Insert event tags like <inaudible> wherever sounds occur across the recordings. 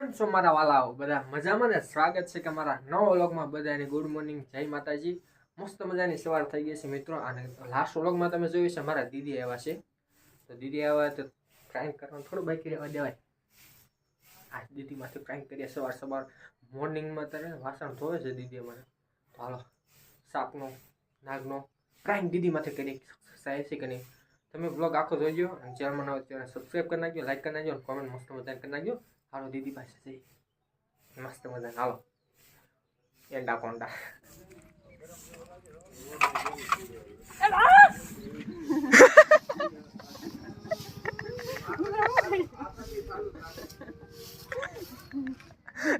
છો મારા વાલાઓ બધા મજામાં ને? સ્વાગત છે કે મારા નવો વ્લોગમાં બધાને. ગુડ મોર્નિંગ જય માતાજી. મસ્ત મજાની સવાર થઈ ગઈ છે મિત્રો. અને લાસ્ટ વ્લોગમાં તમે જોયું છે મારા દીદી આવ્યા છે. તો દીદી આવ્યા તો પ્રાંક કરવાનું થોડું બાકી રહેવા દેવાય. આ દીદીમાંથી પ્રાંક કરીએ સવાર સવાર. મોર્નિંગમાં ત્યારે વાસણ ધોવે છે દીદી મને તો હાલો સાપનો નાગનો પ્રાંક દીદીમાંથી કરી સાહેબ છે કે નહીં? તમે બ્લોગ આખો જોઈજો અને ચેનલ સબસ્ક્રાઈબ કરી નાખજો લાઈક કરી નાખજો અને કોમેન્ટ મસ્ત મજાની કરી નાખજો. હાલો દીદી પાસે જઈ મસ્ત મજા હાલો એંડા કોંડા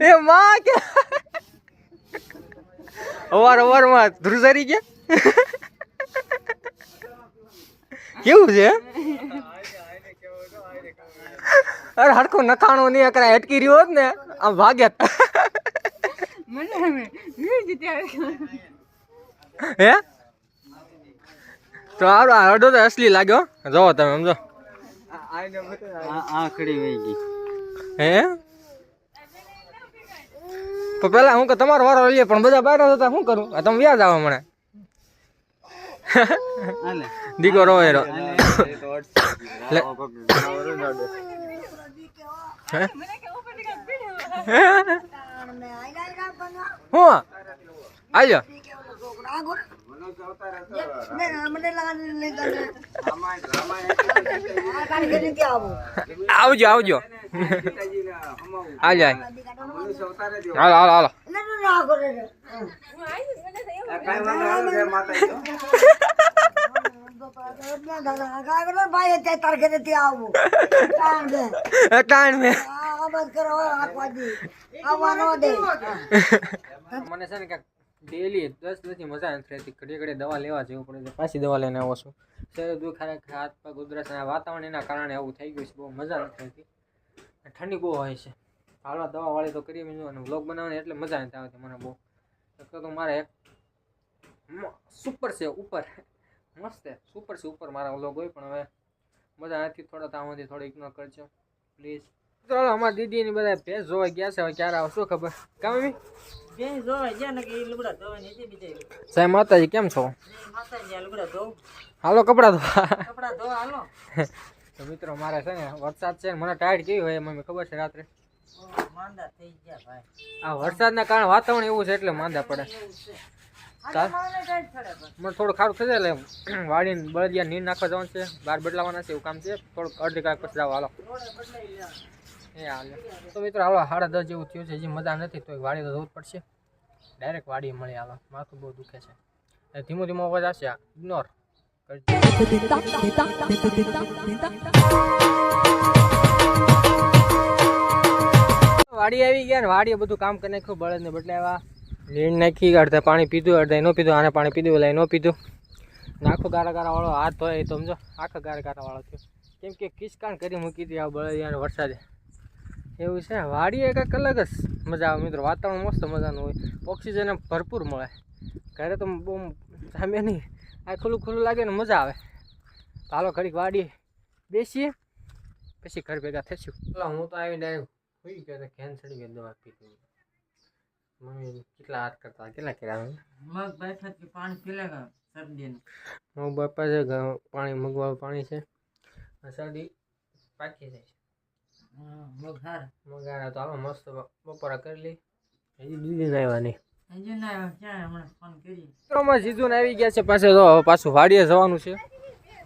એ માં કે અવાર અવારમાં ધ્રુજારી ગયા કેવું છે અરે હરખું નખાણું નહીં અકરા અટકી રહ્યો હોત ને. આમ ભાગ્યા હે? તો હારું આ અડો તો અસલી લાગ્યો. જોવો તમે સમજો. આખડી વહી ગઈ. હે? તો પેલા હું કે તમારો વારો લઈએ પણ બધા બહાર હતા શું કરું? તમે વ્યાજ આવો મને દીકરો રોય રો. હે? મને કે ઉપર નીકળ પીડ્યો હું આજો આવજો. આવજો આવજો હાલો હાલો હાલો. હું આવી <laughs> મને છે ને કે ડેલી દસ નથી મજા નથી રહેતી. ઘડી ઘડી દવા લેવા જવું પડે પાછી દવા લઈને આવો છું. શરીર દુખારે હાથ પગ ઉધરસ વાતાવરણ એના કારણે આવું થઈ ગયું છે. બહુ મજા નથી રહેતી. ઠંડી બહુ હોય છે. હાલવા દવા વાળી તો કરીએ બીજું બ્લોગ બનાવવાની એટલે મજા નથી આવતી મને બહુ. તો મારે સુપર છે, ઉપર. મસ્ત સુપર છે ઉપર મારા હોય પણ હવે મજા નથી થોડા તામાંથી થોડો ઇગ્નોર કરજો. પ્લીઝ ચાલો અમારા દીદી ની બધા ભેંસ જોવા ગયા છે. હવે ક્યારે આવશો ખબર? કામ મમ્મી? બેન જોવા ગયા ને કે એ લુગડા ધોવા નીચે બીજે. સાહેબ માતાજી કેમ છો? લુગડા ધોવ હાલો કપડા ધોવા. કપડા ધોવા હાલો. તો મિત્રો મારે છે ને વરસાદ છે ને મને ટાઈટ કેવી હોય મમ્મી ખબર છે રાત્રે? માંદા થઈ ગયા ભાઈ. આ વરસાદના કારણે વાતાવરણ એવું છે એટલે માંદા પડે. મને થોડું ખારું થઈ જાય એટલે વાડીને બળદિયા નીર નાખવા જવાનું છે. બહાર બદલાવાના છે એવું કામ છે. થોડુંક અડધી કલાક પછી જાવ હાલો. એ હાલે. તો મિત્રો હાલો સાડા દસ જેવું થયું છે. હજી મજા નથી તો વાડી તો જવું પડશે. ડાયરેક્ટ વાડી મળી હાલો. માથું બહુ દુખે છે. ધીમો ધીમો અવાજ આવશે ઇગ્નોર વાડી આવી ગયા ને વાડીએ બધું કામ કરી નાખ્યું બળદને બદલે નીણ નાખી, અડધા પાણી પીધું અડધા ન પીધું, આને પાણી પીધું ઓલા ન પીધું. ને આખો ગારા ગારા વાળો હાથ હોય તો સમજો, આખા ગારા ગારા વાળો થયો. કેમ કે કિસકાણ કરી મૂકી હતી આ બળદિયાને વરસાદે. એવું છે વાડી એક કંઈક અલગ જ મજા આવે. મિત્રો, વાતાવરણ મસ્ત મજાનું હોય. ઓક્સિજન ભરપૂર મળે. ઘરે તો બહુ સામે નહીં. આ ખુલ્લું ખુલ્લું લાગે ને મજા આવે. હાલો ઘડીક વાડી બેસીએ, પછી ઘર ભેગા ચાલો હું તો આવીને ડાયરેક્ટ હોઈ ગયો ગયો દવા પીધી મમ્મી કેટલા હાથ કરતા કેટલા કર્યા મગ ભાઈ ફટકી પાણી પી શરદી મગ બાપા છે પાણી મગવા પાણી છે. શરદી પાકી જાય છે. મગ તો હાલો મસ્ત બપોરા કરી લઈ હજી દીદી આવ્યા નહીં જીજુને આવી ગયા છે પાસે તો પાછું વાડીએ જવાનું છે.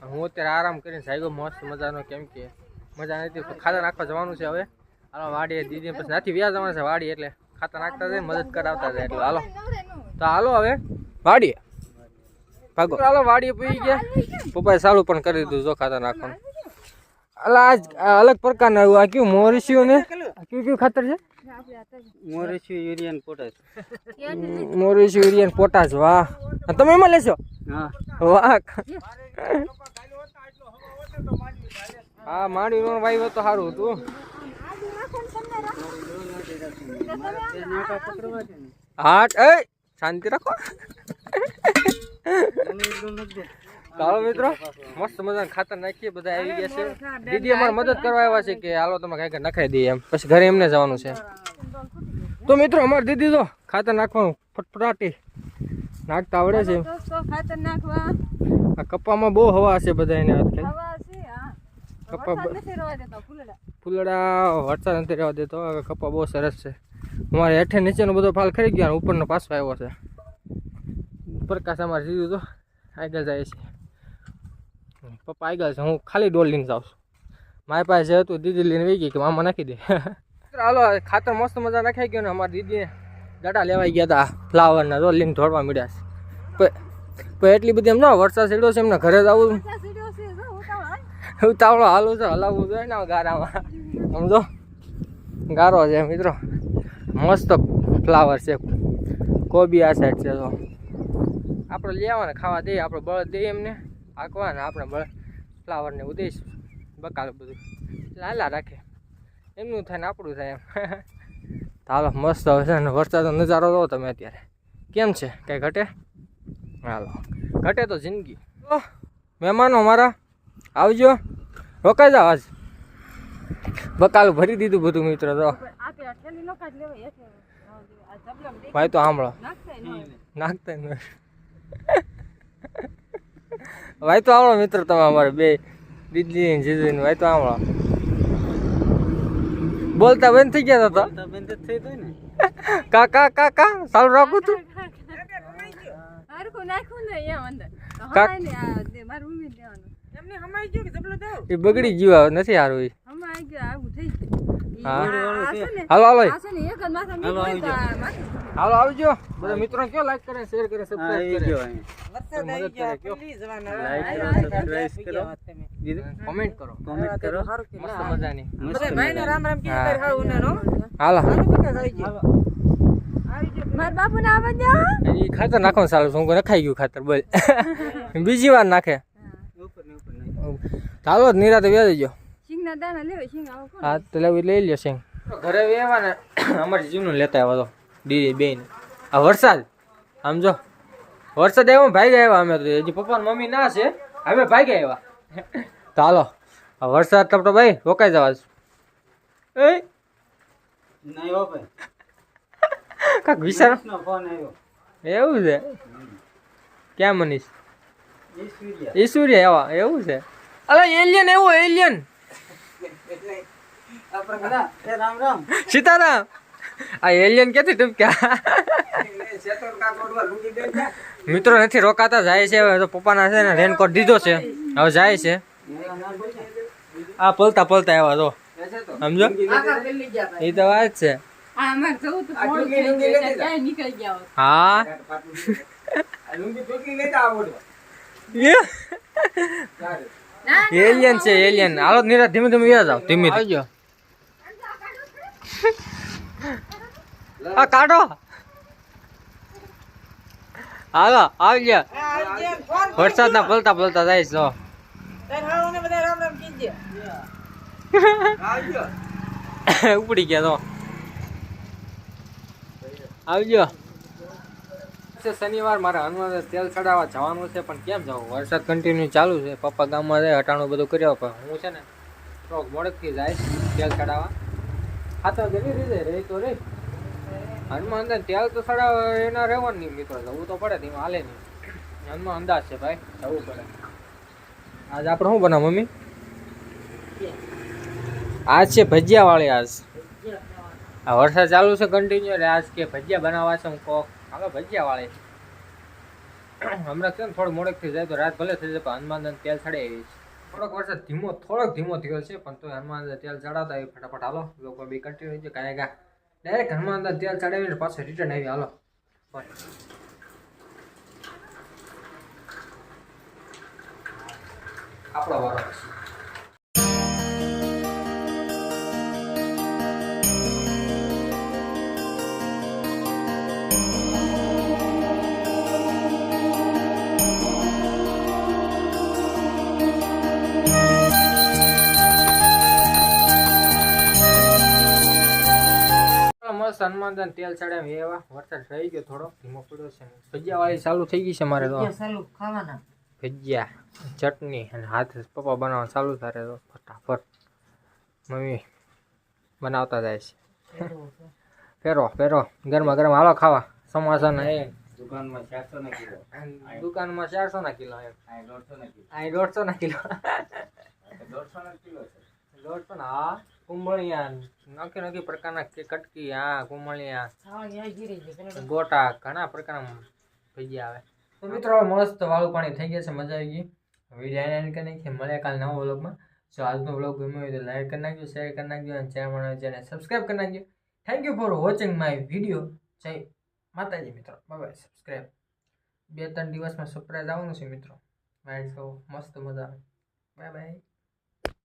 હું અત્યારે આરામ કરીને સાહેબ મસ્ત મજાનો કેમ કે મજા નથી ખાધા ખાતા નાખવા જવાનું છે હવે. હાલો વાડીએ દીદી પછી નથી વ્યાજ જવાનું છે વાડી એટલે. ખાતા નાખતા જાય મદદ કરાવતા જાય એટલે. હાલો. તો હાલો હવે. વાડીએ. ભાગો. હાલો વાડીએ પી ગયા. પપ્પાએ સારું પણ કરી દીધું જો ખાતા નાખવાનું. અલા આજ આ અલગ પ્રકારના આવ્યું. આ કયું મોરિશિયું ને કયું કયું ખાતર છે? મોરેશું યુરિયન પોટાશ. મોરિશિયું યુરિયન પોટાશ વાહ. તમે એમાં લેશો? વાહ. હા માંડી નો વાયુ તો સારું હતું. હાટ એ શાંતિ રાખો. ચાલો મિત્રો મસ્ત મજાનું ખાતર નાખીએ બધા આવી ગયા છે. દીદી અમારે મદદ કરવા આવ્યા છે કે હાલો તમે કઈ કઈ નખાઈ દઈએ એમ. પછી ઘરે એમને જવાનું છે. તો મિત્રો અમારે દીદી તો ખાતર નાખવાનું ફટફટાટી નાખતા આવડે છે. ખાતર નાખવા આ કપ્પામાં બહુ હવા છે બધા એને કપ્પા ફૂલડા વરસાદ નથી રહેવા દેતો. હવે કપ્પા બહુ સરસ છે. અમારે હેઠે નીચેનો બધો ફાલ ખરી ગયો અને ઉપરનો પાછો આવ્યો છે. પ્રકાશ અમારે સીધું તો આગળ જાય છે. પપ્પા આગળ છે, હું ખાલી ડોલ લઈને જાઉં છું. મારી પાસે જે હતું દીદી લઈને વહી ગઈ કે મામા નાખી દે. હાલો ખાતર મસ્ત મજા નાખાઈ ગયો ને અમારી દીદીએ ગાડા લેવાઈ ગયા હતા ફ્લાવરના તો લઈને દોડવા મળ્યા છે. એટલી બધી એમ ના વરસાદ સીડ્યો છે, એમને ઘરે જ આવું. ઉતાવળ હાલું છે, હલાવવું જોઈએ ને ગારામાં. સમજો? ગારો છે, મિત્રો. મસ્ત ફ્લાવર છે. કોબી આ સાઈડ છે તો. આપણે લેવાને ખાવા દઈએ, આપણે બળદ દઈએ એમને. આંકવા આપણે બળ ફ્લાવરને ઉદેશ બકાલ બધું. લાલા રાખે. એમનું થાય ને આપણું થાય એમ. <laughs> હાલો, મસ્ત હવે છે ને વરસાદનો નજારો રહો તમે અત્યારે. કેમ છે? કંઈ ઘટે? હાલો. ઘટે તો જિંદગી. મહેમાનો મારા આવજો. રોકાઈ જાવ આજ. બકાલ ભરી દીધું બધું મિત્ર તો. ભાઈ તો સાંભળો. નાખતા ન હોય. ભાઈ તો આવડો મિત્ર તમે અમારે બે દીદી ને જીજુ ભાઈ તો આવડો બોલતા બંધ થઈ ગયા હતા તો? કાકા થઈ ગયું ને. કા કા કા કા? સારું રાખું તું? નાખ્યું ને અહીંયા અંદર. કાક- મારું ઉમી દેવાનું. એમને હમાઈ ગયો કે જબલો દઉં એ બગડી ગયું નથી હારું એ. હમાઈ ગયો આવું થઈ ગયું. હા. ને હાલો હાલો. ને. હાલો આવજો. બધા મિત્રો કયો લાઈક કરે શેર કરે સબસ્ક્રાઇબ કરે? વરસાદ આવી મદદ પ્લીઝ વાના લાઈક કરો સબસ્ક્રાઇબ કરો. કોમેન્ટ કરો. કોમેન્ટ કરો. મસ્ત મજાની. મસ્ત મજાનું. હાલો. મારા બાપુને આવવા આવજો એ ખાતર નાખવાનું સારું શું નખાઈ ગયું ખાતર બોલ. <laughs> બીજી વાર નાખે ઉપર ને ઉપર નહીં. ચાલો જ નિરાતે વ્યાજ ગયો સિંગના દાણા લેવાય સિંગ આવો કોણ હા તો લેવી લઈ લ્યો સિંગ ઘરે વેવા ને અમારી જીવનું લેતા આવ્યા તો દીદી બેન આ વરસાદ આમ જો. વરસાદ આવ્યો ને ભાઈ આવ્યા અમે તો. હજી પપ્પા ને મમ્મી ના છે અમે ભાઈ આવ્યા. તો હાલો આ વરસાદ તો ભાઈ રોકાઈ જવા એ? નહીં હો ભાઈ. કાક વિચાર. ફોન આવ્યો. એવું છે? ક્યાં મનીષ? સુઈ એવા એવું છે? અલે એલિયન એવો એલિયન આપણે બધા એ રામ રામ સીતારામ. આ એલિયન ક્યાંથી ટૂંક્યા? મિત્રો નથી રોકાતા જાય છે હવે તો પપ્પાના છે ને રેનકોટ દીધો છે. હવે જાય છે. આ પલતા પલતા એવા તો. સમજો? એ તો વાત છે. હા ના એલિયન છે એલિયન હાલો નીરા ધીમે ધીમે વ્યા જાવ ધીમે આવજો. <laughs> આ કાઢો. હાલો આવજો. વરસાદના પલતા પલતા જાય છો <laughs> ઉપડી ગયા તો આવજો. છે શનિવાર મારે હનુમાન તેલ ચડાવવા જવાનું છે પણ કેમ જવું? વરસાદ કન્ટિન્યુ ચાલુ છે. પપ્પા ગામમાં જાય હટાણું બધું કર્યો પણ હું છે ને થોડોક મોડકથી જાય તેલ ચડાવવા. હા તો ગેલી રીતે રહી તો રહી હનુમાન તેલ તો ચડાવવા એના રહેવાનું નહીં મિત્રો જવું તો પડે તેમાં હાલે નહીં. હનુમાન અંદાજ છે ભાઈ જવું પડે. આજ આપણે શું બનાવ મમ્મી? આજ છે ભજીયા વાળી આજ આ વરસાદ ચાલુ છે કન્ટિન્યુ એટલે આજ કે ભજીયા બનાવવા છે હું કહો હવે ભજીયા વાળે હમણાં છે ને થોડું મોડક થઈ જાય તો રાત ભલે થઈ જાય પણ હનુમાન તેલ ચડાવી આવી છે થોડોક વરસાદ ધીમો, થોડોક ધીમો થયો છે પણ તો હનુમાન તેલ ચડાવતા આવી ફટાફટ. હાલો, લોકો બી કન્ટિન્યુ છે કાંઈ કા ડાયરેક્ટ હનુમાન તેલ ચડાવીને પાછો રિટર્ન આવી. હાલો. આપણો વારો મસ્ત તેલ ચડાવી એવા. વરસાદ થઈ ગયો થોડો ધીમો પડ્યો છે. ભજીયા વાળી ચાલુ થઈ ગઈ છે મારે તો. ચાલુ ખાવાના. ભજીયા ચટણી અને હાથે પપ્પા બનાવવાનું ચાલુ થાય તો ફટાફટ. મમ્મી બનાવતા જાય છે. ફેરો ફેરો ગરમા ગરમ હાલો ખાવા. સમોસા એ દુકાનમાં ચારસો ના કિલો. દુકાનમાં ચારસો ના કિલો એમ. દોઢસો ના કિલો. દોઢસો ના કિલો. દોઢસો ના કિલો દોઢસો ના હા. કુંબળિયા નોખી નોખી પ્રકારના કે કટકી હા કુંબળિયા હા ન્યાય ગીરી છે પેલા ગોટા ઘણા પ્રકારના ભજીયા આવે. તો મિત્રો હવે મસ્ત વાળું પાણી થઈ ગયા છે મજા આવી ગઈ. વીડિયો એન્ડ કરી નાખીએ મળે કાલ નવા વ્લોગમાં. જો આજનો વ્લોગ ગમ્યો હોય તો લાઈક કરી નાખજો શેર કરી નાખજો અને ચેનલ ચેનલ સબસ્ક્રાઈબ કરી નાખજો. Thank you for watching my video જય માતાજી મિત્રો. બાય સબસ્ક્રાઈબ બે ત્રણ દિવસમાં સરપ્રાઈઝ આવવાનું છે મિત્રો. વાઇટ મસ્ત મજા આવે. Bye bye